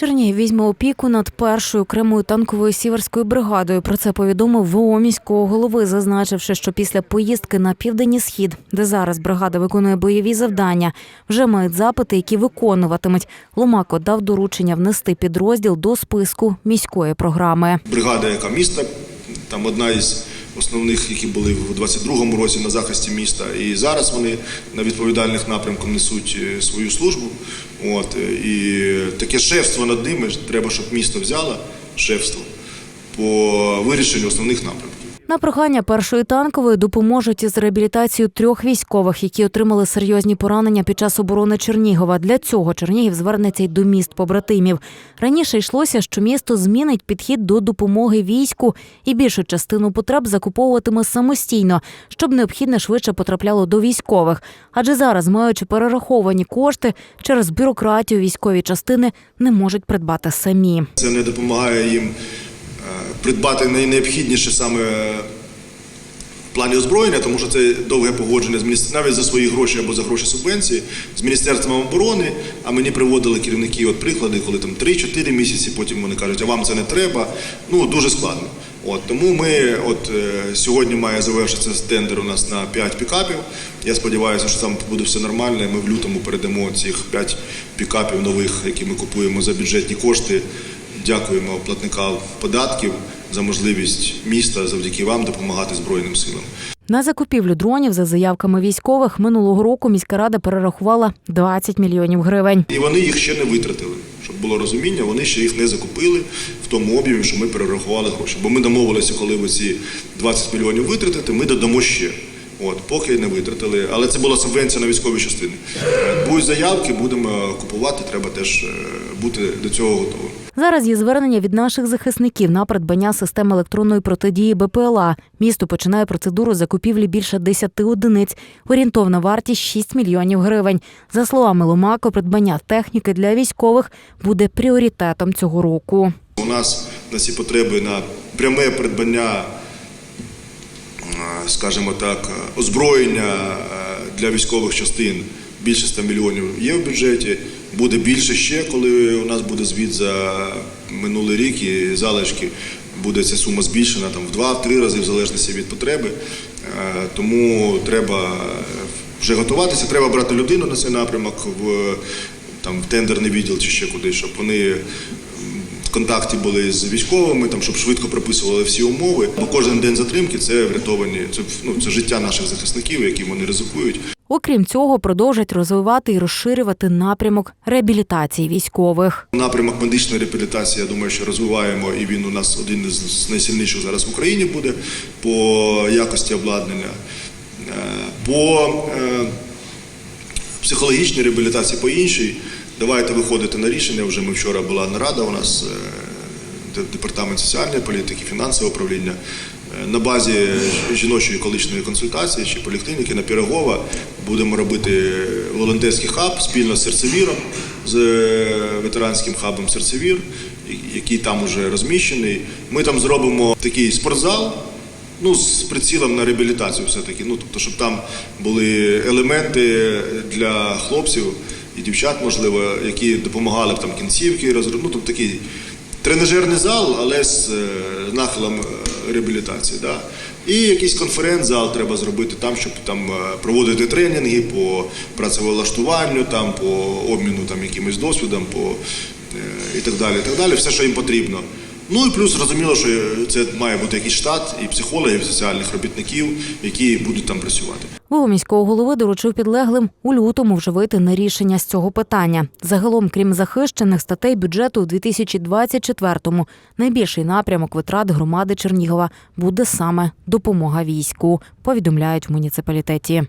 Чернігів візьме опіку над першою окремою танковою сіверською бригадою. Про це повідомив ВО міського голови, зазначивши, що після поїздки на південний схід, де зараз бригада виконує бойові завдання, вже мають запити, які виконуватимуть. Ломако дав доручення внести підрозділ до списку міської програми. бригада, яка міста, там одна із основних, які були в 22-му році на захисті міста. І зараз вони на відповідальних напрямках несуть е, свою службу. От, е, і таке шефство над ними треба, щоб місто взяло шефство по вирішенню основних напрямків. На прохання першої танкової допоможуть із реабілітацією трьох військових, які отримали серйозні поранення під час оборони Чернігова. Для цього Чернігів звернеться й до міст побратимів. Раніше йшлося, що місто змінить підхід до допомоги війську і більшу частину потреб закуповуватиме самостійно, щоб необхідне швидше потрапляло до військових. Адже зараз, маючи перераховані кошти, через бюрократію військові частини не можуть придбати самі. Це не допомагає їм придбати найнеобхідніше саме в плані озброєння, тому що це довге погодження з міністр... навіть за свої гроші або за гроші субвенції з міністерством оборони. А мені приводили керівники от приклади, коли там 3-4 місяці, потім вони кажуть, а вам це не треба. Ну дуже складно. От тому ми, от е, сьогодні має завершитися тендер у нас на 5 пікапів. Я сподіваюся, що там буде все нормально. Ми в лютому передамо цих 5 пікапів нових, які ми купуємо за бюджетні кошти. Дякуємо платникам податків за можливість міста завдяки вам допомагати Збройним силам. На закупівлю дронів за заявками військових минулого року міська рада перерахувала 20 мільйонів гривень. І вони їх ще не витратили. Щоб було розуміння, вони ще їх не закупили в тому об'ємі, що ми перерахували гроші. Бо ми домовилися, коли ви ці 20 мільйонів витратите, ми додамо ще. От, поки не витратили. Але це була субвенція на військові частини. Будуть заявки, будемо купувати, треба теж е, бути до цього готовим. Зараз є звернення від наших захисників на придбання систем електронної протидії БПЛА. Місто починає процедуру закупівлі більше 10 одиниць. Орієнтовна вартість 6 мільйонів гривень. За словами Ломако, придбання техніки для військових буде пріоритетом цього року. У нас на ці потреби на пряме придбання, е, скажімо так, озброєння е, для військових частин більше 100 мільйонів є в бюджеті. Буде більше ще, коли у нас буде звіт за минулий рік і залишки. Буде ця сума збільшена там в два-три рази в залежності від потреби. Е, Тому треба вже готуватися. Треба брати людину на цей напрямок в там в тендерний відділ чи ще кудись, щоб вони в контакті були з військовими, там щоб швидко прописували всі умови. Бо кожен день затримки це врятовані, це ну це життя наших захисників, які вони ризикують. Окрім цього, продовжать розвивати і розширювати напрямок реабілітації військових. Напрямок медичної реабілітації, я думаю, що розвиваємо, і він у нас один із найсильніших зараз в Україні буде по якості обладнання. Е, По е, психологічній реабілітації, по іншій. Давайте виходити на рішення. Вже ми вчора була нарада у нас е, департамент соціальної політики, фінансове управління. На базі жіночої колишньої консультації чи поліклініки на Пірогова будемо робити волонтерський хаб спільно з серцевіром, з е, ветеранським хабом серцевір, який там уже розміщений. Ми там зробимо такий спортзал. Ну, з прицілом на реабілітацію все-таки. Ну, тобто, щоб там були елементи для хлопців і дівчат, можливо, які допомагали б там кінцівки розрив. Ну, тобто такий тренажерний зал, але з е, нахилом е, реабілітації. Да? І якийсь конференц-зал треба зробити там, щоб там е, проводити тренінги по працевлаштуванню, там, по обміну там, якимось досвідом, по, і так далі. І так далі. Все, що їм потрібно. Ну і плюс зрозуміло, що це має бути якийсь штат і психологів, і соціальних робітників, які будуть там працювати. ВО міського голови доручив підлеглим у лютому вже вийти на рішення з цього питання. Загалом, крім захищених статей бюджету у 2024-му, найбільший напрямок витрат громади Чернігова буде саме допомога війську. Повідомляють в муніципалітеті.